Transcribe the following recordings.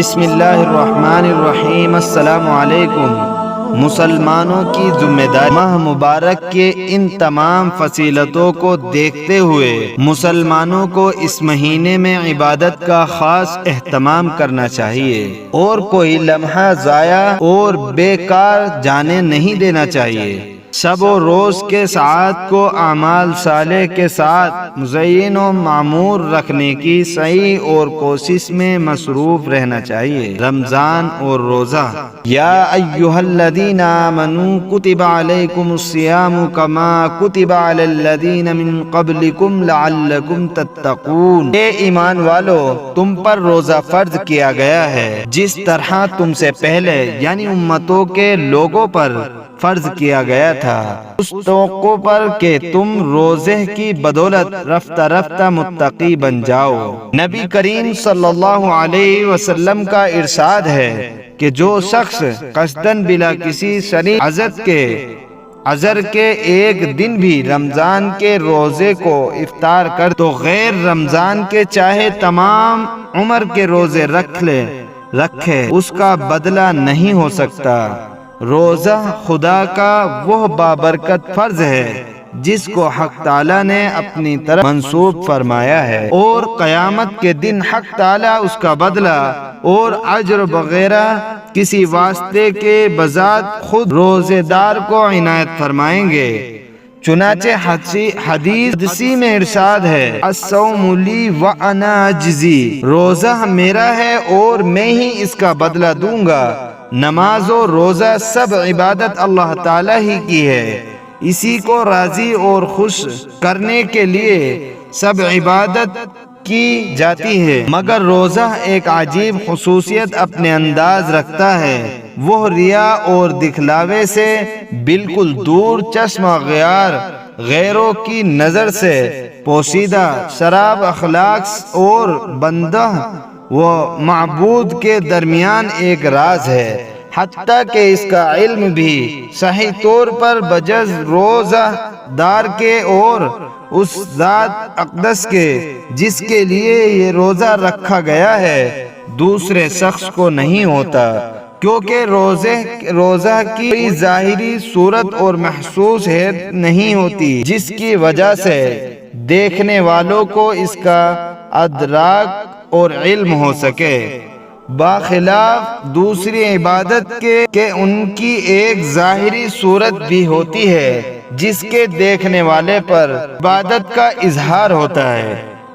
بسم اللہ الرحمن الرحیم، السلام علیکم۔ مسلمانوں کی ذمہ داری، ماہ مبارک کے ان تمام فصیلتوں کو دیکھتے ہوئے مسلمانوں کو اس مہینے میں عبادت کا خاص اہتمام کرنا چاہیے۔ اور کوئی لمحہ ضائع اور بیکار جانے نہیں دینا چاہیے۔ شب و روز کے ساتھ کو اعمال صالح کے ساتھ مزین و معمور رکھنے کی صحیح اور کوشش میں مصروف رہنا چاہیے۔ رمضان اور روزہ۔ یا ایوہ الذین آمنوا کتب علیکم الصیام کما کتب علی الذین من قبلکم لعلکم تتقون۔ اے ایمان والو، تم پر روزہ فرض کیا گیا ہے۔ جس طرح تم سے پہلے یعنی امتوں کے لوگوں پر فرض کیا گیا تھا۔ اس توقع پر کہ تم روزے کی بدولت رفتہ رفتہ متقی بن جاؤ۔ نبی کریم صلی اللہ علیہ وسلم کا ارشاد ہے کہ جو شخص قصدن بلا کسی شری عزت کے ازر کے ایک دن بھی رمضان کے روزے کو افطار کر تو غیر رمضان کے چاہے تمام عمر کے روزے رکھ لے، رکھے، اس کا بدلہ نہیں ہو سکتا۔ روزہ خدا کا وہ بابرکت فرض ہے جس کو حق تعالی نے اپنی طرف منصوب فرمایا ہے۔ اور قیامت کے دن حق تعالی اس کا بدلہ اور اجر وغیرہ کسی واسطے کے بذات خود روزے دار کو عنایت فرمائیں گے۔ چنانچہ حدیث میں ارشاد ہے السوم لی روزہ میرا ہے اور میں ہی اس کا بدلہ دوں گا۔ نماز و روزہ سب عبادت اللہ تعالی ہی کی ہے۔ اسی کو راضی اور خوش کرنے کے لیے سب عبادت کی جاتی ہے۔ مگر روزہ ایک عجیب خصوصیت اپنے انداز رکھتا ہے۔ وہ ریا اور دکھلاوے سے بالکل دور چشمہ غیار غیروں کی نظر سے پوشیدہ شراب اخلاق اور بندہ وہ معبود کے درمیان ایک راز ہے، حتیٰ کہ اس کا علم بھی صحیح طور پر بجز روزہ دار کے اور اس ذات اقدس کے، جس کے لیے یہ روزہ رکھا گیا ہے، دوسرے شخص کو نہیں ہوتا۔ کیونکہ روزے، روزہ کی ظاہری صورت اور محسوس ہے نہیں ہوتی، جس کی وجہ سے دیکھنے والوں کو اس کا ادراک اور علم ہو سکے۔ باخلاف دوسری عبادت کے کہ ان کی ایک ظاہری صورت بھی ہوتی ہے، جس کے دیکھنے والے پر عبادت کا اظہار ہوتا ہے۔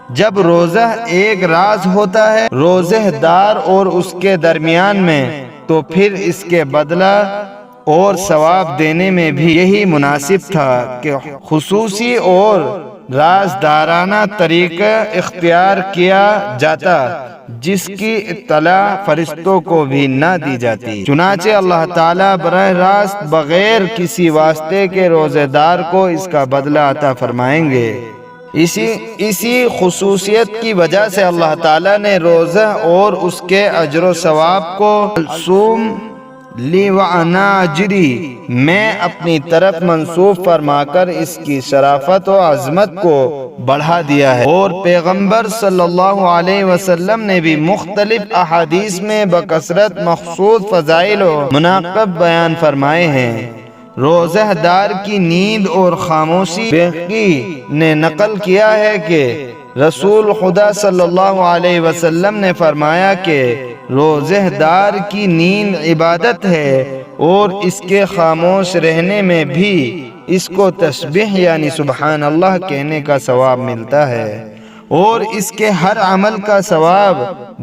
جب روزہ ایک راز ہوتا ہے، روزہ دار اور اس کے درمیان میں، تو پھر اس کے بدلہ اور ثواب دینے میں بھی یہی مناسب تھا کہ خصوصی اور رازدارانہ طریقہ اختیار کیا جاتا، جس کی اطلاع فرشتوں کو بھی نہ دی جاتی۔ چنانچہ اللہ تعالیٰ براہ راست بغیر کسی واسطے کے روزے دار کو اس کا بدلہ عطا فرمائیں گے۔ اسی اسی خصوصیت کی وجہ سے اللہ تعالیٰ نے روزہ اور اس کے اجر و ثواب کو لی اجری میں اپنی طرف منصوب فرما کر اس کی شرافت و عظمت کو بڑھا دیا ہے۔ اور پیغمبر صلی اللہ علیہ وسلم نے بھی مختلف احادیث میں بکثرت مخصوص فضائل و مناقب بیان فرمائے ہیں۔ روزہ دار کی نیند اور خاموشی نے نقل کیا ہے کہ رسول خدا صلی اللہ علیہ وسلم نے فرمایا کہ روزہ دار کی نیند عبادت ہے اور اس کے خاموش رہنے میں بھی اس کو تسبیح یعنی سبحان اللہ کہنے کا ثواب ملتا ہے اور اس کے ہر عمل کا ثواب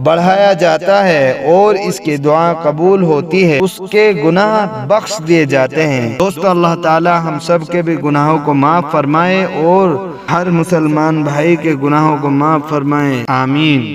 بڑھایا جاتا ہے اور اس کی دعا قبول ہوتی ہے اس کے گناہ بخش دیے جاتے ہیں۔ دوستو، اللہ تعالی ہم سب کے بھی گناہوں کو معاف فرمائے اور ہر مسلمان بھائی کے گناہوں کو معاف فرمائے۔ آمین۔